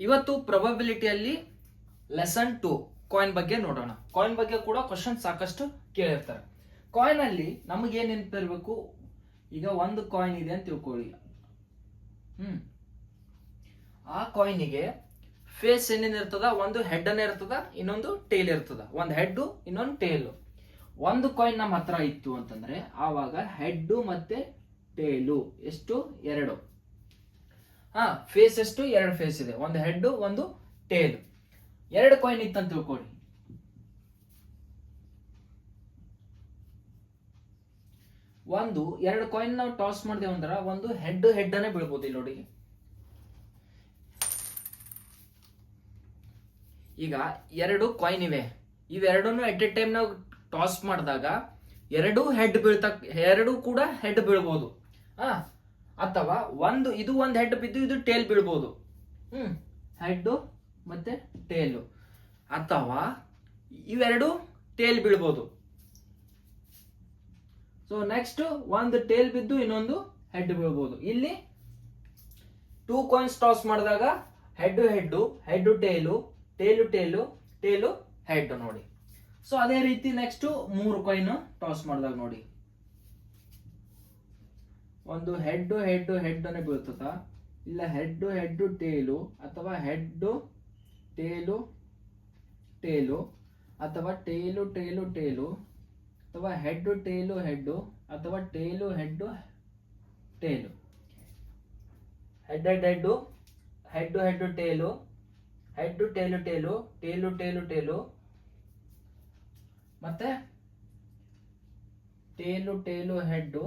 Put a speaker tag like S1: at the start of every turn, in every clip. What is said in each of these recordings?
S1: ಇವತ್ತು ಪ್ರೊಬಬಿಲಿಟಿಯಲ್ಲಿ lesson to coin ಬಗ್ಗೆ ನೋಡೋಣ. ಕಾಯಿನ್ ಬಗ್ಗೆ ಕೂಡ ಕ್ವಶನ್ ಸಾಕಷ್ಟು ಕೇಳಿರ್ತಾರೆ. ಕಾಯಿನ್ ಅಲ್ಲಿ ನಮಗೆ ಏನ್ ನೆನಪಿರ್ಬೇಕು ಈಗ ಒಂದು ಕಾಯಿನ್ ಇದೆ ಅಂತ ತಿಳ್ಕೊಳ್ಳಿ. ಹ್ಮ್. ಆ ಕಾಯಿನಿಗೆ ಫೇಸ್ ಏನೇನಿರ್ತದ ಒಂದು ಹೆಡ್ ಅನ್ನ ಇರ್ತದ, ಇನ್ನೊಂದು ಟೇಲ್ ಇರ್ತದ. ಒಂದು ಹೆಡ್ ಇನ್ನೊಂದು ಟೇಲ್ ಒಂದು ಕಾಯಿನ್ ನಮ್ಮ ಹತ್ರ ಇತ್ತು ಅಂತಂದ್ರೆ ಆವಾಗ ಹೆಡ್ ಮತ್ತೆ ಟೇಲು ಎಷ್ಟು? ಎರಡು. ಹಾ ಫೇಸ್ ಎಷ್ಟು? ಎರಡು ಫೇಸ್ ಇದೆ. ಒಂದು ಹೆಡ್ ಒಂದು ಟೇಲ್ ಎರಡು ಕಾಯಿನ್ ಇತ್ತಂತ ತಿಳ್ಕೊಳ್ಳಿ. ಒಂದು, ಎರಡು ಕಾಯಿನ್ ನಾವು ಟಾಸ್ ಮಾಡಿದೆ ಅಂದ್ರ ಒಂದು ಹೆಡ್ ಹೆಡ್ ಅನ್ನೇ ಬೀಳ್ಬೋದು ಇಲ್ಲಿ ನೋಡಿ. ಈಗ ಎರಡು ಕಾಯಿನ್ ಇವೆ. ಇವೆರಡನ್ನು ಎಟ್ ಎ ಟೈಮ್ ನಾವು ಟಾಸ್ ಮಾಡಿದಾಗ ಎರಡು ಹೆಡ್ ಬೀಳ್ತಾ, ಎರಡು ಕೂಡ ಹೆಡ್ ಬೀಳ್ಬೋದು. ಆ ಅಥವಾ ಒಂದು ಇದು ಒಂದು ಹೆಡ್ ಬಿದ್ದು ಇದು ಟೇಲ್ ಬೀಳ್ಬೋದು. ಹ್ಮ್. ಹೆಡ್ ಮತ್ತೆ ಟೇಲು ಅಥವಾ ಇವೆರಡು ಟೇಲ್ ಬೀಳ್ಬೋದು. ಸೊ ನೆಕ್ಸ್ಟ್ ಒಂದು ಟೇಲ್ ಬಿದ್ದು ಇನ್ನೊಂದು ಹೆಡ್ ಬೀಳ್ಬೋದು. ಇಲ್ಲಿ ಟೂ ಕಾಯಿನ್ಸ್ ಟಾಸ್ ಮಾಡಿದಾಗ head head head tail tail tail tail head ನೋಡಿ. ಸೊ ಅದೇ ರೀತಿ ನೆಕ್ಸ್ಟ್ ಮೂರು ಕಾಯಿನ್ ಟಾಸ್ ಮಾಡಿದಾಗ ನೋಡಿ. ಒಂದು ಹೆಡ್ ಹೆಡ್ ಹೆಡ್ ಅನ್ನ ಬೀಳ್ತದ? ಇಲ್ಲ ಹೆಡ್ ಹೆಡ್ ಟೇಲು ಅಥವಾ ಹೆಡ್ ಟೇಲು ಟೇಲು ಅಥವಾ ಟೇಲು ಟೇಲು ಟೇಲು ಅಥವಾ ಹೆಡ್ ಟೇಲು ಹೆಡ್ ಅಥವಾ tail head tail head head head head head tail head tail tail tail tail tail ಮತ್ತೆ tail tail head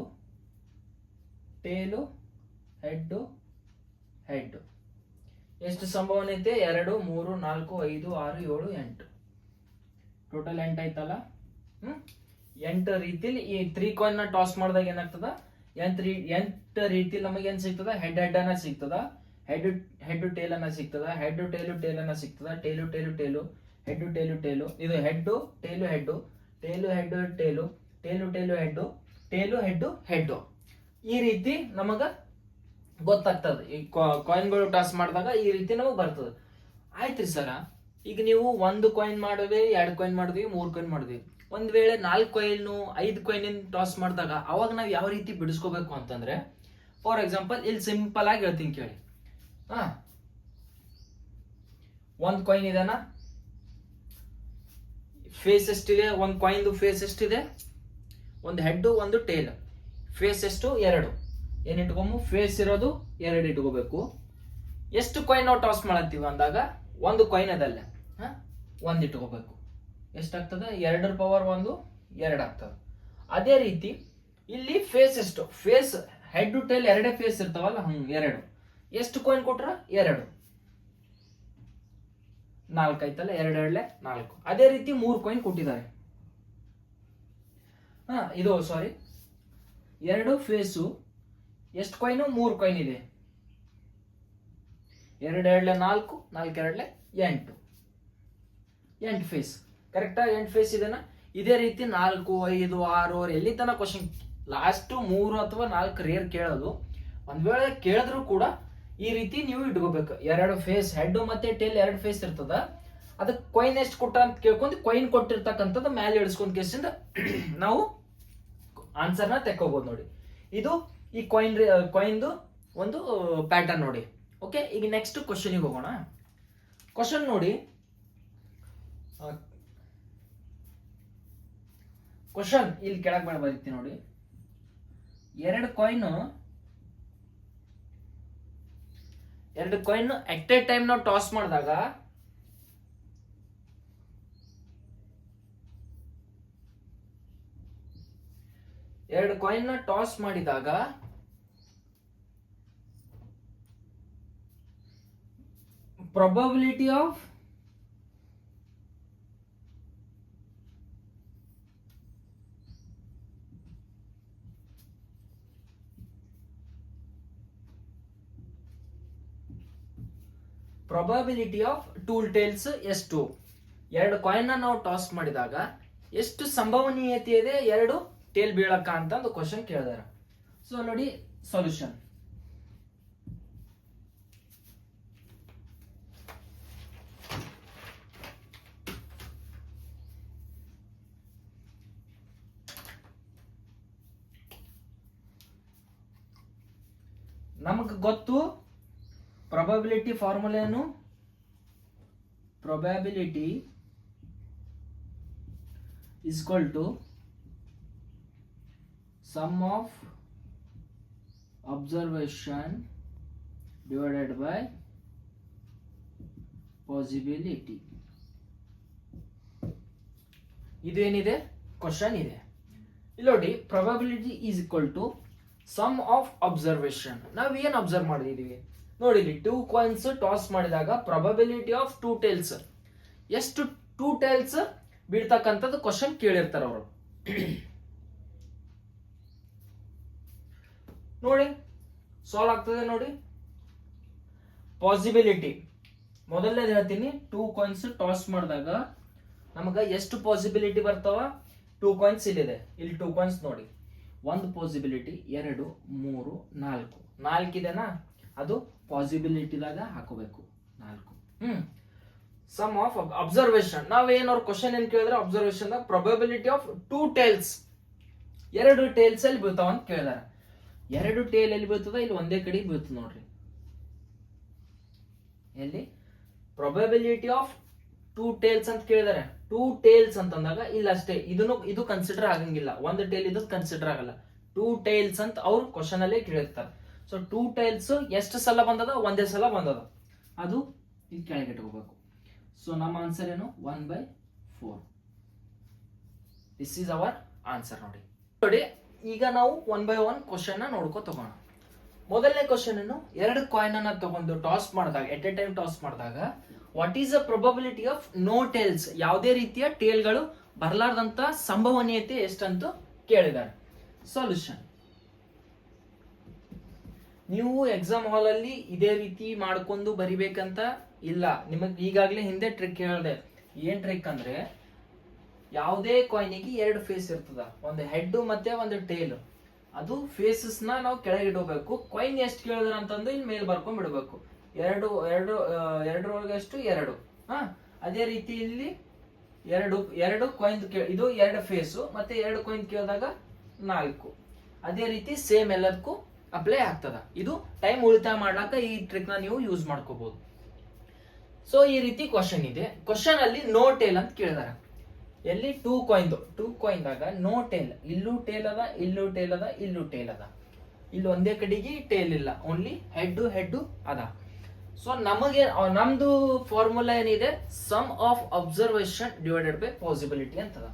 S1: tail head, head. ಎಷ್ಟು ಸಂಭವನೀಯತೆ ಎರಡು, ಮೂರು, ನಾಲ್ಕು, ಐದು, ಆರು, ಏಳು, ಎಂಟು. ಟೋಟಲ್ ಎಂಟು ಆಯ್ತಲ್ಲ? ಎಂಟು ರೀತಿಲಿ ಈ ತ್ರೀ ಕಾಯಿನ್ನ ಟಾಸ್ ಮಾಡಿದಾಗ ಏನಾಗ್ತದ? ಎಂಟು ರೀ, ಎಂಟು ರೀತಿಲಿ ನಮಗೆ ಏನು ಸಿಗ್ತದ? ಹೆಡ್ ಹೆಡ್ ಅನ್ನ ಸಿಗ್ತದ. ಹೆಡ್ ಹೆಡ್, ಟೇಲ್ ಅನ್ನ ಸಿಗ್ತದ. ಹೆಡ್, ಟೇಲು, ಟೇಲ್ ಅನ್ನ ಸಿಗ್ತದ. Tail tail tail, head, tail tail. ಇದು head, tail head. Tail head, tail. Tail tail, head. Tail, head head. ಈ ರೀತಿ ನಮಗ ಗೊತ್ತಾಗ್ತದೆ. ಈ ಕಾಯಿನ್ಗಳು ಟಾಸ್ ಮಾಡಿದಾಗ ಈ ರೀತಿ ನಮಗೆ ಬರ್ತದೆ. ಆಯ್ತ್ರಿ ಸರ ಈಗ ನೀವು ಒಂದು ಕಾಯಿನ್ ಮಾಡಿದ್ವಿ ಎರಡು ಕಾಯಿನ್ ಮಾಡಿದ್ವಿ ಮೂರು ಕಾಯಿನ್ ಮಾಡಿದ್ವಿ ಒಂದ್ ವೇಳೆ ನಾಲ್ಕು ಕಾಯಿನ್ ಐದು ಕಾಯಿನ್ ಟಾಸ್ ಮಾಡಿದಾಗ ಅವಾಗ ನಾವು ಯಾವ ರೀತಿ ಬಿಡಿಸ್ಕೋಬೇಕು ಅಂತಂದ್ರೆ ಫಾರ್ ಎಕ್ಸಾಂಪಲ್ ಇಲ್ಲಿ ಸಿಂಪಲ್ ಆಗಿ ಹೇಳ್ತೀನಿ ಕೇಳಿ. ಹಾ. ಒಂದ್ ಕಾಯಿನ್ ಇದೆನಾ? ಫೇಸ್ ಎಷ್ಟಿದೆ ಒಂದ್ ಕಾಯಿನ್ದು ಫೇಸ್ ಎಷ್ಟಿದೆ ಒಂದು ಹೆಡ್ ಒಂದು ಟೇಲ್ ಫೇಸ್ ಎಷ್ಟು? ಎರಡು. ಏನ್ ಇಟ್ಕೊಂಬು? ಫೇಸ್ ಇರೋದು ಎರಡು ಇಟ್ಕೋಬೇಕು. ಎಷ್ಟು ಕಾಯಿನ್ ನಾವು ಟಾಸ್ ಮಾಡತ್ತೀವಿ ಅಂದಾಗ? ಒಂದು ಕಾಯಿನ್ ಅದಲ್ಲೇ. ಹಾಂ? ಒಂದು ಇಟ್ಕೋಬೇಕು. ಎಷ್ಟಾಗ್ತದೆ? ಎರಡರ ಪವರ್ ಒಂದು, ಎರಡು ಆಗ್ತದೆ. ಅದೇ ರೀತಿ ಇಲ್ಲಿ ಫೇಸ್ ಎಷ್ಟು? ಫೇಸ್ ಹೆಡ್ ಟು ಟೇಲ್ ಎರಡೇ ಫೇಸ್ ಇರ್ತಾವಲ್ಲ, ಹಂಗೆ ಎರಡು. ಎಷ್ಟು ಕಾಯಿನ್ ಕೊಟ್ರ? ಎರಡು. ನಾಲ್ಕು ಆಯ್ತಲ್ಲ, ಎರಡು ಎರಡ್ಲೆ ನಾಲ್ಕು. ಅದೇ ರೀತಿ ಮೂರು ಕಾಯಿನ್ ಕೊಟ್ಟಿದ್ದಾರೆ. ಹಾ, ಇದು ಸಾರಿ ಎರಡು ಫೇಸು, ಎಷ್ಟು ಕಾಯ್ನು ಮೂರು ಕಾಯ್ನ್ ಇದೆ. ಎರಡು ಎರಡ್ಲೆ ನಾಲ್ಕು ನಾಲ್ಕು ಎರಡ್ಲೆ ಎಂಟು. ಎಂಟು ಫೇಸ್ ಕರೆಕ್ಟಾ ಎಂಟು ಫೇಸ್ ಇದೆ ಇದೇ ರೀತಿ ನಾಲ್ಕು, ಐದು, ಆರು ಎಲ್ಲಿ ತನಕ ಕ್ವಶನ್ ಲಾಸ್ಟು ಮೂರು ಅಥವಾ ನಾಲ್ಕು ರೇರ್ ಕೇಳೋದು. ಒಂದು ವೇಳೆ ಕೇಳಿದ್ರು ಕೂಡ ಈ ರೀತಿ ನೀವು ಇಟ್ಕೋಬೇಕು. ಎರಡು ಫೇಸ್ ಹೆಡ್ ಮತ್ತೆ ಟೇಲ್ ಎರಡು ಫೇಸ್ ಇರ್ತದ. ಅದಕ್ಕೆ ಕೊಯ್ನ್ ಎಷ್ಟು ಕೊಟ್ಟ ಅಂತ ಕೇಳ್ಕೊಂಡು ಕೊಯ್ನ್ ಕೊಟ್ಟಿರ್ತಕ್ಕಂಥದ್ದು ಮ್ಯಾಲೆ ಇಳಿಸ್ಕೊಂಡ್ ಕೇಸಿಂದ ನಾವು ಆನ್ಸರ್ನ ತೆಕ್ಕೋಬಹುದು ನೋಡಿ. ಇದು ಈ ಕಾಯಿನ್ ಕಾಯಿನ್ದು ಒಂದು ಪ್ಯಾಟರ್ನ್ ನೋಡಿ. ಓಕೆ ಈಗ ನೆಕ್ಸ್ಟ್ ಕ್ವಶನಿಗೆ ಹೋಗೋಣ. ಕ್ವಶನ್ ನೋಡಿ. ಕ್ವಶನ್ ಇಲ್ಲಿ ಕೆಳಗೆ ಮಾಡಿ ಬರೀತೀನಿ ನೋಡಿ. ಎರಡು ಕಾಯಿನ್ ಎರಡು ಕಾಯಿನ್ ಅಟ್ ಎ ಟೈಮ್ ನಾವು ಟಾಸ್ ಮಾಡಿದಾಗ ಎರಡು ಕಾಯಿನ್ನ ಟಾಸ್ ಮಾಡಿದಾಗ probability of probability of two tails ಎಷ್ಟು? ಎರಡು ಕಾಯಿನ್ ನಾವು ಟಾಸ್ ಮಾಡಿದಾಗ ಎಷ್ಟು ಸಂಭವನೀಯತೆ ಇದೆ? ಎರಡು ಟೇಲ್ ಬೀಳಕ್ಕ ಅಂತ ಒಂದು ಕ್ವಶನ್ ಕೇಳಿದಾರ. ಸೊ ನೋಡಿ ಸೊಲ್ಯೂಷನ್ ನಮಗೆ ಗೊತ್ತು ಪ್ರೊಬಬಿಲಿಟಿ ಫಾರ್ಮುಲಾ ಏನು? Probability sum of observation divided by possibility. ಇದು ಏನಿದೆ ಕ್ವಶನ್ ಇದೆ. ಇಲ್ಲಿ ನೋಡಿ probability is equal to sum of observation ನಾವು ಏನು ಅಬ್ಸರ್ವ್ ಮಾಡಿದೀವಿ? ನೋಡಿ ಇಲ್ಲಿ ಟೂ ಕಾಯಿನ್ಸ್ ಟಾಸ್ ಮಾಡಿದಾಗ ಪ್ರೊಬಬಿಲಿಟಿ ಆಫ್ ಟೂ ಟೇಲ್ಸ್ ಎಷ್ಟು ಟೂ ಟೇಲ್ಸ್ ಬೀಳ್ತಕ್ಕಂಥದ್ದು ಕ್ವಶನ್ ಕೇಳಿರ್ತಾರೆ ಅವರು. ನೋಡಿ ಸಾಲ್ವ್ ಆಗ್ತದೆ ನೋಡಿ. ಪಾಸಿಬಿಲಿಟಿ ಮೊದಲನೇದು ಹೇಳ್ತೀನಿ ಟೂ ಕಾಯಿನ್ಸ್ ಟಾಸ್ ಮಾಡಿದಾಗ ನಮಗೆ ಎಷ್ಟು ಪಾಸಿಬಿಲಿಟಿ ಬರ್ತಾವ? ಟೂ ಕಾಯಿನ್ಸ್ ಇಲ್ಲಿದೆ. ಇಲ್ಲಿ ಟೂ ಕಾಯಿನ್ಸ್ ನೋಡಿ. ಒಂದು ಪಾಸಿಬಿಲಿಟಿ ಎರಡು, ಮೂರು, ನಾಲ್ಕು. ನಾಲ್ಕಿದೆನಾ ಅದು ಪಾಸಿಬಿಲಿಟಿದಾಗ ಹಾಕೋಬೇಕು. ನಾಲ್ಕು. ಹ್ಮ್. ಸಮ್ ಆಫ್ ಅಬ್ಸರ್ವೇಷನ್ ನಾವೇನ್ ಅವ್ರ ಕ್ವಶನ್ ಏನ್ ಕೇಳಿದ್ರೆ observation probability of two tails ಎರಡು ಟೇಲ್ಸ್ ಅಲ್ಲಿ ಬೀಳ್ತಾವ ಅಂತ ಕೇಳಿದಾರ. ಎರಡು ಟೇಲ್ ಎಲ್ಲಿ ಬೀಳ್ತದ, ಇಲ್ಲಿ ಒಂದೇ ಕಡೆ ಬೀಳ್ತದೆ ನೋಡ್ರಿ. ಎಲ್ಲಿ? ಪ್ರೊಬಬಿಲಿಟಿ ಆಫ್ ಟೂ ಟೇಲ್ಸ್ ಅಂತ ಕೇಳಿದಾರೆ. ಟೂ ಟೇಲ್ಸ್ ಅಂತಂದಾಗ ಇಲ್ಲ ಅಷ್ಟೇ, ಇದನ್ನು, ಇದು ಕನ್ಸಿಡರ್ ಆಗಂಗಿಲ್ಲ. ಒಂದು ಟೇಲ್ ಇದು ಕನ್ಸಿಡರ್ ಆಗಲ್ಲ. ಟೂ ಟೇಲ್ಸ್ ಅಂತ ಅವ್ರು ಕ್ವಶನ್ ಅಲ್ಲೇ ಕೇಳಿರ್ತಾರೆ. ಸೊ ಟೂ ಟೇಲ್ಸ್ ಎಷ್ಟು ಸಲ ಬಂದದ? ಒಂದೇ ಸಲ ಬಂದದ. ಅದು ಇಲ್ಲಿ ಕೆಳಗೆ ಇಟ್ಕೋಬೇಕು. ಸೊ ನಮ್ಮ ಆನ್ಸರ್ ಏನು? One by four this is our answer ನೋಡಿ. ನೋಡಿ ಈಗ ನಾವು ಒನ್ ಬೈ ಒನ್ ಕ್ವಶನ್ ನೋಡ್ಕೊ ತಗೋಣ. ಮೊದಲನೇ ಕ್ವಶನ್ ಅನ್ನು ಎರಡು ಕಾಯಿನ್ ಅನ್ನ ತಗೊಂಡು ಟಾಸ್ ಮಾಡಿದಾಗ ಎಟ್ ಎ ಟೈಮ್ ಟಾಸ್ ಮಾಡಿದಾಗ what is the probability of no tails ಯಾವುದೇ ರೀತಿಯ ಟೇಲ್ಗಳು ಬರಲಾರ್ದಂತ ಸಂಭವನೀಯತೆ ಎಷ್ಟಂತ ಕೇಳಿದ್ದಾರೆ. ಸೊಲ್ಯೂಷನ್ ನೀವು ಎಕ್ಸಾಮ್ ಹಾಲ್ ಅಲ್ಲಿ ಇದೇ ರೀತಿ ಮಾಡ್ಕೊಂಡು ಬರಿಬೇಕಂತ ಇಲ್ಲ. ನಿಮಗೆ ಈಗಾಗಲೇ ಹಿಂದೆ ಟ್ರಿಕ್ ಹೇಳಿದೆ. ಏನ್ ಟ್ರಿಕ್ ಅಂದ್ರೆ ಯಾವುದೇ ಕಾಯಿನಿಗೆ ಎರಡು ಫೇಸ್ ಇರ್ತದ. ಒಂದು ಹೆಡ್ ಮತ್ತೆ ಒಂದು ಟೇಲ್ ಅದು ಫೇಸಸ್ನ ನಾವು ಕೆಳಗೆ ಇಡಬೇಕು. ಕಾಯಿನ್ ಎಷ್ಟು ಕೇಳಿದ್ರ ಅಂತಂದು ಇಲ್ಲಿ ಮೇಲೆ ಬರ್ಕೊಂಡ್ ಬಿಡಬೇಕು. ಎರಡು ಎರಡು ಎರಡರೊಳಗಷ್ಟು ಎರಡು. ಹಾ? ಅದೇ ರೀತಿ ಇಲ್ಲಿ ಎರಡು ಎರಡು ಕಾಯಿನ್ ಇದು ಎರಡು ಫೇಸು ಮತ್ತೆ ಎರಡು ಕಾಯಿನ್ ಕೇಳಿದಾಗ ನಾಲ್ಕು. ಅದೇ ರೀತಿ ಸೇಮ್ ಎಲ್ಲದಕ್ಕೂ ಅಪ್ಲೈ ಆಗ್ತದ. ಇದು ಟೈಮ್ ಉಳಿತಾಯ ಮಾಡ್ಲಾಕ ಈ ಟ್ರಿಕ್ನ ನೀವು ಯೂಸ್ ಮಾಡ್ಕೋಬಹುದು ಸೊ ಈ ರೀತಿ ಕ್ವಶನ್ ಇದೆ. ಕ್ವಶನ್ ಅಲ್ಲಿ ನೋ ಟೇಲ್ ಅಂತ ಕೇಳಿದಾರೆ. ಎಲ್ಲಿ ಟೂ ಕಾಯಿನ್ದು ಟೂ ಕಾಯಿನ್ದಾಗ ನೋ ಟೇಲ್ ಇಲ್ಲೂ ಟೇಲ್ ಅದ, ಇಲ್ಲೂ ಟೇಲ್ ಅದ, ಇಲ್ಲೂ ಟೇಲ್ ಅದ. ಇಲ್ಲಿ ಒಂದೇ ಕಡೆಗೆ ಟೇಲ್ ಇಲ್ಲ. ಓನ್ಲಿ ಹೆಡ್ ಹೆಡ್ ಅದ. ಸೊ ನಮಗೆ ನಮ್ದು ಫಾರ್ಮುಲಾ ಏನಿದೆ? Sum of observation divided by possibility ಅಂತದ.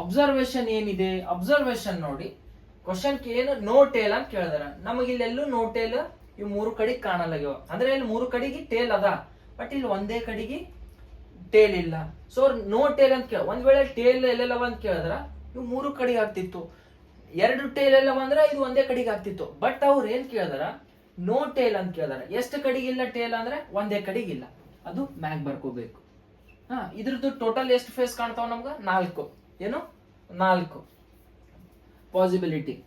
S1: ಅಬ್ಸರ್ವೇಷನ್ ಏನಿದೆ? ಅಬ್ಸರ್ವೇಷನ್ ನೋಡಿ ಕ್ವಶನ್ ಏನು? ನೋ ಟೇಲ್ ಅಂತ ಕೇಳಿದಾರ. ನಮಗೆ ಇಲ್ಲೆಲ್ಲೂ ನೋ ಟೇಲ್ ಇವು ಮೂರು ಕಡೆಗೆ ಕಾಣಲಾಗ್ಯವ. ಅಂದ್ರೆ ಇಲ್ಲಿ ಮೂರು ಕಡೆಗೆ ಟೇಲ್ ಅದ. ಬಟ್ ಇಲ್ಲಿ ಒಂದೇ ಕಡೆಗೆ ಟೇಲ್ ಇಲ್ಲ. ಸೊ ನೋ ಟೇಲ್ ಅಂತ ಕೇಳ ಒಂದ್ ವೇಳೆ ಟೇಲ್ ಎಲ್ಲೆಲ್ಲವ ಅಂತ ಕೇಳಿದ್ರ, ಇವು ಮೂರು ಕಡೆಗೆ ಆಗ್ತಿತ್ತು. ಎರಡು ಟೇಲ್ ಎಲ್ಲ ಅಂದ್ರೆ ಇದು ಒಂದೇ ಕಡೆಗೆ ಆಗ್ತಿತ್ತು. ಬಟ್ ಅವ್ರು ಏನ್ ಕೇಳಿದಾರ ನೋ ಟೇಲ್ ಅಂತ ಕೇಳಿದಾರ. ಎಷ್ಟು ಕಡೆಗೆ ಇಲ್ಲ ಟೇಲ್ ಅಂದ್ರೆ ಒಂದೇ ಕಡೆಗೆ ಇಲ್ಲ. ಅದು ಮ್ಯಾಗ್ ಬರ್ಕೋಬೇಕು. ಹಾ, ಇದ್ರದ್ದು ಟೋಟಲ್ ಎಷ್ಟು ಫೇಸ್ ಕಾಣ್ತಾವ ನಮ್ಗ? ನಾಲ್ಕು. ಏನು? ನಾಲ್ಕು. ಪಾಸಿಬಿಲಿಟಿ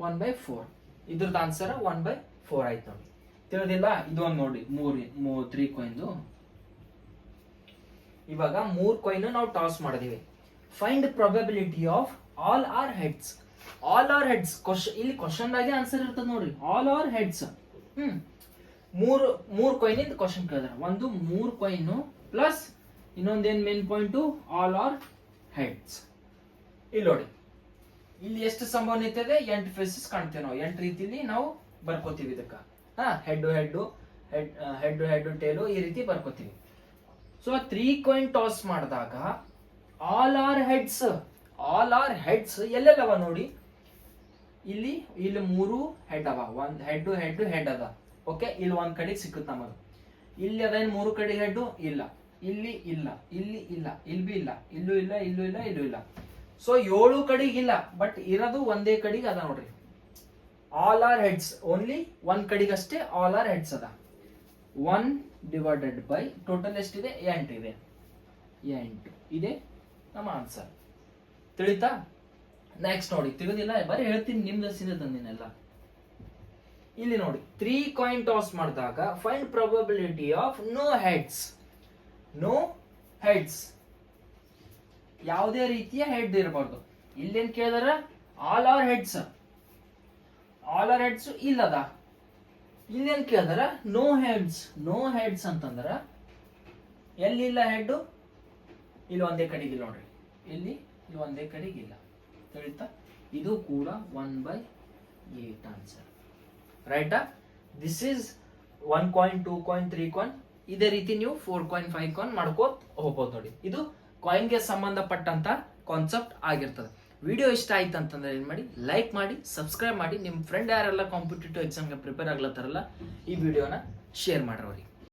S1: ಒನ್ ಬೈ ಫೋರ್ ಇದ್ರದ್ದು ಆನ್ಸರ್ ಒನ್ ಬೈ ಫೋರ್ ಆಯ್ತು. ತಿಳಿದಿಲ್ಲ? ಇದೊಂದು ನೋಡಿ. ಮೂರು ಮೂರು ತ್ರೀ ಕೊಯ್ದು ಇವಾಗ ಮೂರ್ ಕಾಯಿನ್ ನಾವು ಟಾಸ್ ಮಾಡಿದೀವಿ. Find probability of all are heads all are heads ಇಲ್ಲಿ ಕ್ವಶನ್ ಆಗಿ ಆನ್ಸರ್ ಇರ್ತದೆ ನೋಡ್ರಿ. All are heads hmm. ಮೂರು ಮೂರು ಕಾಯಿನ್ ಇಂದ ಕ್ವಶನ್ ಕೇಳಿದ್ರೆ. ಒಂದು, ಮೂರು coin plus ಇನ್ನೊಂದೇನ್ main point all are heads ಇಲ್ಲಿ ನೋಡಿ. ಇಲ್ಲಿ ಎಷ್ಟು ಸಂಭವನೀಯತೆ ಇದೆ? ಎಂಟು ಫೇಸಸ್ ಕಾಣ್ತೇವೆ ನಾವು. ಎಂಟು ರೀತಿಲಿ ನಾವು ಬರ್ಕೋತೀವಿ ಇದಕ್ಕೆ. ಹಾ head head head head head tail ಈ ರೀತಿ ಬರ್ಕೋತೀವಿ. ಸೊ ತ್ರೀ ಕಾಯಿನ್ ಟಾಸ್ ಮಾಡಿದಾಗ all are heads all are heads ಎಲ್ಲೆಲ್ಲವ ನೋಡಿ? ಇಲ್ಲಿ ಇಲ್ಲಿ ಮೂರು ಹೆಡ್ ಅವ. ಒಂದ್ ಹೆಡ್ ಹೆಡ್ ಹೆಡ್ ಅದ. ಓಕೆ ಇಲ್ಲಿ ಒಂದ್ ಕಡೆಗೆ ಸಿಕ್ಕುತ್ತೆ ನಮಗ. ಇಲ್ಲಿ ಅದೇನ್ ಮೂರು ಕಡೆ ಹೆಡ್ ಇಲ್ಲ. ಇಲ್ಲಿ ಇಲ್ಲ. ಇಲ್ಲಿ ಇಲ್ಲ. ಇಲ್ಲಿ ಬಿ ಇಲ್ಲ. ಇಲ್ಲೂ ಇಲ್ಲ ಇಲ್ಲೂ ಇಲ್ಲ ಇಲ್ಲೂ ಇಲ್ಲ. ಸೊ ಏಳು ಕಡೆಗೆ ಇಲ್ಲ. ಬಟ್ ಇರೋದು ಒಂದೇ ಕಡೆಗೆ ಅದ ನೋಡ್ರಿ. ಆಲ್ ಆರ್ ಹೆಡ್ಸ್ ಓನ್ಲಿ ಒಂದ್ ಕಡೆಗಷ್ಟೇ ಆಲ್ ಆರ್ ಹೆಡ್ಸ್ ಅದ. ಒನ್ ಡಿವೈಡೆಡ್ ಬೈ ಟೋಟಲ್ ಎಷ್ಟಿದೆ? ಎಂಟು ಇದೆ. ಎಂಟು. ಇದೆ? ನಮ್ಮ ಆನ್ಸರ್ ತಿಳಿತಾ? ನೆಕ್ಸ್ಟ್ ನೋಡಿ. ತಿಳಿದಿಲ್ಲ ಬರೀ ಹೇಳ್ತೀನಿ, ನಿಮ್ದು ಸಿದ ತಂದಿನೆಲ್ಲ ಇಲ್ಲಿ ನೋಡಿ. ತ್ರೀ ಕಾಯಿನ್ ಟಾಸ್ ಮಾಡಿದಾಗ find probability of no heads no heads ಯಾವುದೇ ರೀತಿಯ ಹೆಡ್ ಇರಬಾರ್ದು. ಇಲ್ಲೇನ್ ಕೇಳಿದಾರ? All are heads all are heads ಇಲ್ಲದ? ಇಲ್ಲೇನ್ ಕೇಳ್ದಾರ ನೋ ಹೆಡ್ಸ್ ನೋ ಹೆಡ್ಸ್ ಅಂತಂದ್ರ. ಎಲ್ಲಿಲ್ಲ ಹೆಡ್ಡು ಇಲ್ಲಿ ಒಂದೇ ಕಡೆಗಿಲ್ಲ ನೋಡ್ರಿ. ಇಲ್ಲಿ ಇಲ್ಲಿ ಒಂದೇ ಕಡೆಗಿಲ್ಲ ತಿಳಿತಾ? ಇದು ಕೂಡ ಒನ್ ಬೈ ಏಟ್ ಆನ್ಸರ್ ರೈಟಾ this is one coin two coin three coin ಇದೇ ರೀತಿ ನೀವು ಫೋರ್ ಕಾಯಿನ್ ಫೈವ್ ಕಾಯಿನ್ ಮಾಡ್ಕೋತ ಹೋಗ್ಬೋದು ನೋಡಿ. ಇದು ಕಾಯಿನ್ಗೆ ಸಂಬಂಧಪಟ್ಟಂತ ಕಾನ್ಸೆಪ್ಟ್ ಆಗಿರ್ತದೆ. ವಿಡಿಯೋ ಇಷ್ಟ ಆಯ್ತು ಅಂತಂದ್ರೆ ಏನು ಮಾಡಿ ಲೈಕ್ ಮಾಡಿ ಸಬ್ಸ್ಕ್ರೈಬ್ ಮಾಡಿ. ನಿಮ್ಮ ಫ್ರೆಂಡ್ ಯಾರೆಲ್ಲ ಕಾಂಪಿಟೇಟಿವ್ ಎಕ್ಸಾಮ್ಗೆ ಪ್ರಿಪೇರ್ ಆಗ್ಲತ್ತಾರಲ್ಲ, ಈ ವಿಡಿಯೋನ ಶೇರ್ ಮಾಡ್ರಿ